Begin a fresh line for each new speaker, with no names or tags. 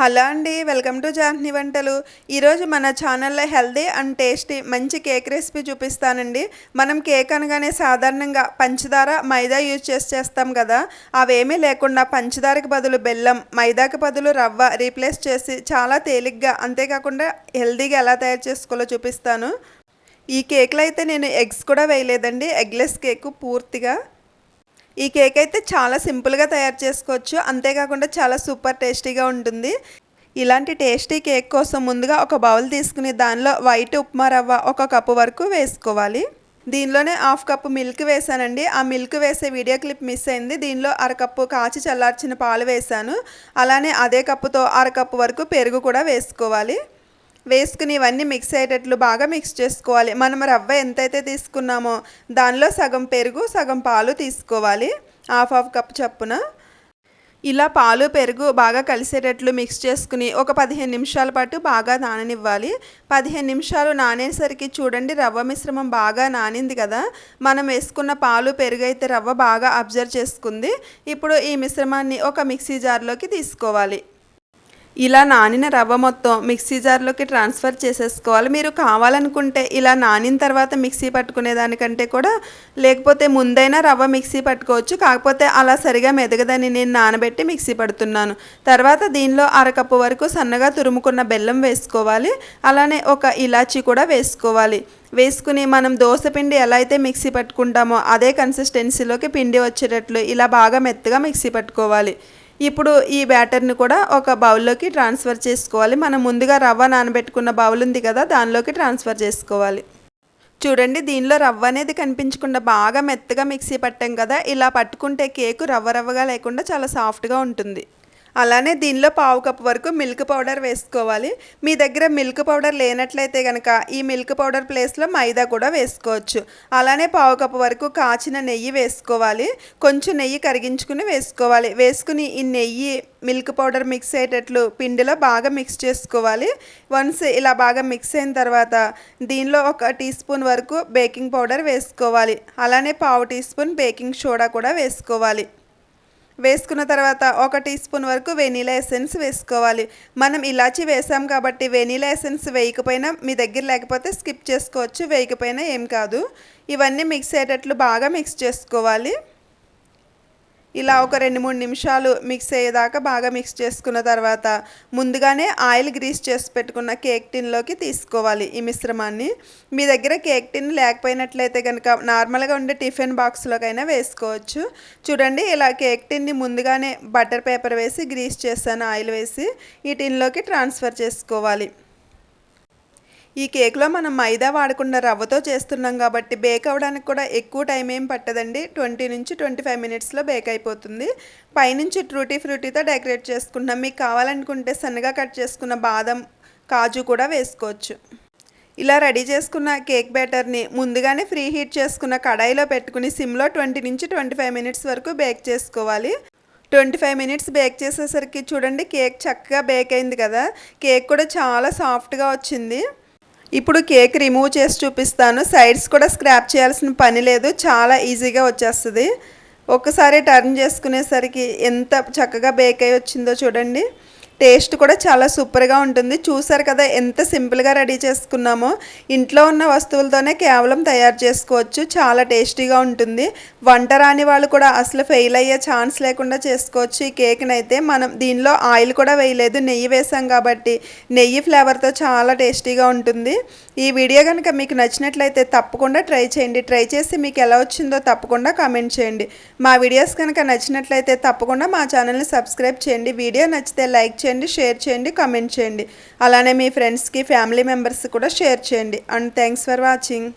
Hello అండి welcome to Jahni వంటలు. ఈరోజు మన ఛానల్లో హెల్దీ అండ్ టేస్టీ మంచి కేక్ రెసిపీ చూపిస్తానండి. మనం కేక్ అనగానే సాధారణంగా పంచదార మైదా యూజ్ చేసి చేస్తాం కదా. అవేమీ లేకుండా పంచదారకు బదులు బెల్లం మైదాకి బదులు రవ్వ రీప్లేస్ చేసి చాలా తేలిగ్గా అంతేకాకుండా హెల్దీగా ఎలా తయారు చేసుకోవాలో చూపిస్తాను. ఈ కేక్లో అయితే నేను ఎగ్స్ కూడా వేయలేదండి. ఎగ్లెస్ కేక్ పూర్తిగా. ఈ కేక్ అయితే చాలా సింపుల్గా తయారు చేసుకోవచ్చు. అంతేకాకుండా చాలా సూపర్ టేస్టీగా ఉంటుంది. ఇలాంటి టేస్టీ కేక్ కోసం ముందుగా ఒక బౌల్ తీసుకుని దానిలో వైట్ ఉప్మా రవ్వ ఒక కప్పు వరకు వేసుకోవాలి. దీనిలోనే హాఫ్ కప్పు మిల్క్ వేసానండి ఆ మిల్క్ వేసే వీడియో క్లిప్ మిస్ అయింది. దీనిలో అరకప్పు కాచి చల్లార్చిన పాలు వేసాను అలానే అదే కప్పుతో అరకప్పు వరకు పెరుగు కూడా వేసుకోవాలి. వేసుకుని ఇవన్నీ మిక్స్ అయ్యేటట్లు బాగా మిక్స్ చేసుకోవాలి. మనం రవ్వ ఎంతైతే తీసుకున్నామో దానిలో సగం పెరుగు సగం పాలు తీసుకోవాలి. హాఫ్ హాఫ్ కప్ చప్పున. ఇలా పాలు పెరుగు బాగా కలిసేటట్లు మిక్స్ చేసుకుని ఒక పదిహేను నిమిషాల పాటు బాగా నాననివ్వాలి. పదిహేను నిమిషాలు నానేసరికి చూడండి రవ్వ మిశ్రమం బాగా నానింది కదా. మనం వేసుకున్న పాలు పెరుగు అయితే రవ్వ బాగా అబ్జర్వ్ చేసుకుంది. ఇప్పుడు ఈ మిశ్రమాన్ని ఒక మిక్సీ జార్లోకి తీసుకోవాలి. ఇలా నానిన రవ్వ మొత్తం మిక్సీ జార్లోకి ట్రాన్స్ఫర్ చేసేసుకోవాలి. మీరు కావాలనుకుంటే ఇలా నానిన తర్వాత మిక్సీ పట్టుకునే దానికంటే కూడా లేకపోతే ముందైనా రవ్వ మిక్సీ పట్టుకోవచ్చు. కాకపోతే అలా సరిగా మెదగదని నేను నానబెట్టి మిక్సీ పడుతున్నాను. తర్వాత దీనిలో అరకప్పు వరకు సన్నగా తురుముకున్న బెల్లం వేసుకోవాలి. అలానే ఒక ఇలాచీ కూడా వేసుకోవాలి. వేసుకుని మనం దోశ పిండి ఎలా అయితే మిక్సీ పట్టుకుంటామో అదే కన్సిస్టెన్సీలోకి పిండి వచ్చేటట్లు ఇలా బాగా మెత్తగా మిక్సీ పట్టుకోవాలి. ఇప్పుడు ఈ బ్యాటర్ని కూడా ఒక బౌల్లోకి ట్రాన్స్ఫర్ చేసుకోవాలి. మనం ముందుగా రవ్వ నానబెట్టుకున్న బౌల్ ఉంది కదా దానిలోకి ట్రాన్స్ఫర్ చేసుకోవాలి. చూడండి దీనిలో రవ్వ అనేది కనిపించకుండా బాగా మెత్తగా మిక్సీ పట్టాం కదా ఇలా పట్టుకుంటే కేకు రవ్వ రవ్వగా లేకుండా చాలా సాఫ్ట్గా ఉంటుంది. అలానే దీనిలో పావు కప్పు వరకు మిల్క్ పౌడర్ వేసుకోవాలి. మీ దగ్గర మిల్క్ పౌడర్ లేనట్లయితే కనుక ఈ మిల్క్ పౌడర్ ప్లేస్లో మైదా కూడా వేసుకోవచ్చు. అలానే పావు కప్పు వరకు కాచిన నెయ్యి వేసుకోవాలి. కొంచెం నెయ్యి కరిగించుకుని వేసుకోవాలి. వేసుకుని ఈ నెయ్యి మిల్క్ పౌడర్ మిక్స్ అయ్యేటట్లు పిండిలో బాగా మిక్స్ చేసుకోవాలి. వన్స్ ఇలా బాగా మిక్స్ అయిన తర్వాత దీనిలో ఒక టీ స్పూన్ వరకు బేకింగ్ పౌడర్ వేసుకోవాలి. అలానే పావు టీ స్పూన్ బేకింగ్ సోడా కూడా వేసుకోవాలి. వేసుకున్న తర్వాత ఒక టీ స్పూన్ వరకు వెనీలా ఎసెన్స్ వేసుకోవాలి. మనం ఇలాచి వేసాం కాబట్టి వెనీలా ఎసెన్స్ వేయకపోయినా మీ దగ్గర లేకపోతే స్కిప్ చేసుకోవచ్చు వేయకపోయినా ఏం కాదు. ఇవన్నీ మిక్స్ అయ్యేటట్లు బాగా మిక్స్ చేసుకోవాలి. ఇలా ఒక రెండు మూడు నిమిషాలు మిక్స్ అయ్యేదాకా బాగా మిక్స్ చేసుకున్న తర్వాత ముందుగానే ఆయిల్ గ్రీస్ చేసి పెట్టుకున్న కేక్ టిన్లోకి తీసుకోవాలి ఈ మిశ్రమాన్ని. మీ దగ్గర కేక్ టిన్ లేకపోయినట్లయితే కనుక నార్మల్గా ఉండే టిఫిన్ బాక్స్లోకైనా వేసుకోవచ్చు. చూడండి ఇలా కేక్ టిన్ని ముందుగానే బటర్ పేపర్ వేసి గ్రీస్ చేసాను ఆయిల్ వేసి ఈ టిన్లోకి ట్రాన్స్ఫర్ చేసుకోవాలి. ఈ కేక్లో మనం మైదా వాడకుండా రవ్వతో చేస్తున్నాం కాబట్టి బేక్ అవ్వడానికి కూడా ఎక్కువ టైం ఏం పట్టదండి. ట్వంటీ నుంచి ట్వంటీ ఫైవ్ మినిట్స్లో బేక్ అయిపోతుంది. పైనుంచి ట్రూటీ ఫ్రూటీతో డెకరేట్ చేసుకుంటున్నాం. మీకు కావాలనుకుంటే సన్నగా కట్ చేసుకున్న బాదం కాజు కూడా వేసుకోవచ్చు. ఇలా రెడీ చేసుకున్న కేక్ బ్యాటర్ని ముందుగానే ఫ్రీ హీట్ చేసుకున్న కడాయిలో పెట్టుకుని సిమ్లో ట్వంటీ నుంచి ట్వంటీ ఫైవ్ మినిట్స్ వరకు బేక్ చేసుకోవాలి. ట్వంటీ ఫైవ్ మినిట్స్ బేక్ చేసేసరికి చూడండి కేక్ చక్కగా బేక్ అయింది కదా. కేక్ కూడా చాలా సాఫ్ట్గా వచ్చింది. ఇప్పుడు కేక్ రిమూవ్ చేసి చూపిస్తాను. సైడ్స్ కూడా స్క్రాప్ చేయాల్సిన పని లేదు. చాలా ఈజీగా వచ్చేస్తుంది. ఒక్కసారి టర్న్ చేసుకునేసరికి ఎంత చక్కగా బేక్ అయి వచ్చిందో చూడండి. టేస్ట్ కూడా చాలా సూపర్గా ఉంటుంది. చూసారు కదా ఎంత సింపుల్గా రెడీ చేసుకున్నామో. ఇంట్లో ఉన్న వస్తువులతోనే కేవలం తయారు చేసుకోవచ్చు. చాలా టేస్టీగా ఉంటుంది. వంట రాని వాళ్ళు కూడా అసలు ఫెయిల్ అయ్యే ఛాన్స్ లేకుండా చేసుకోవచ్చు. ఈ కేక్ని అయితే మనం దీనిలో ఆయిల్ కూడా వేయలేదు నెయ్యి వేసాం కాబట్టి నెయ్యి ఫ్లేవర్తో చాలా టేస్టీగా ఉంటుంది. ఈ వీడియో కనుక మీకు నచ్చినట్లయితే తప్పకుండా ట్రై చేయండి. ట్రై చేసి మీకు ఎలా వచ్చిందో తప్పకుండా కామెంట్ చేయండి. మా వీడియోస్ కనుక నచ్చినట్లయితే తప్పకుండా మా ఛానల్ని సబ్స్క్రైబ్ చేయండి. వీడియో నచ్చితే లైక్ చేయండి షేర్ చేయండి కామెంట్ చేయండి. అలానే మీ ఫ్రెండ్స్కి ఫ్యామిలీ మెంబర్స్ కూడా షేర్ చేయండి. And thanks for watching.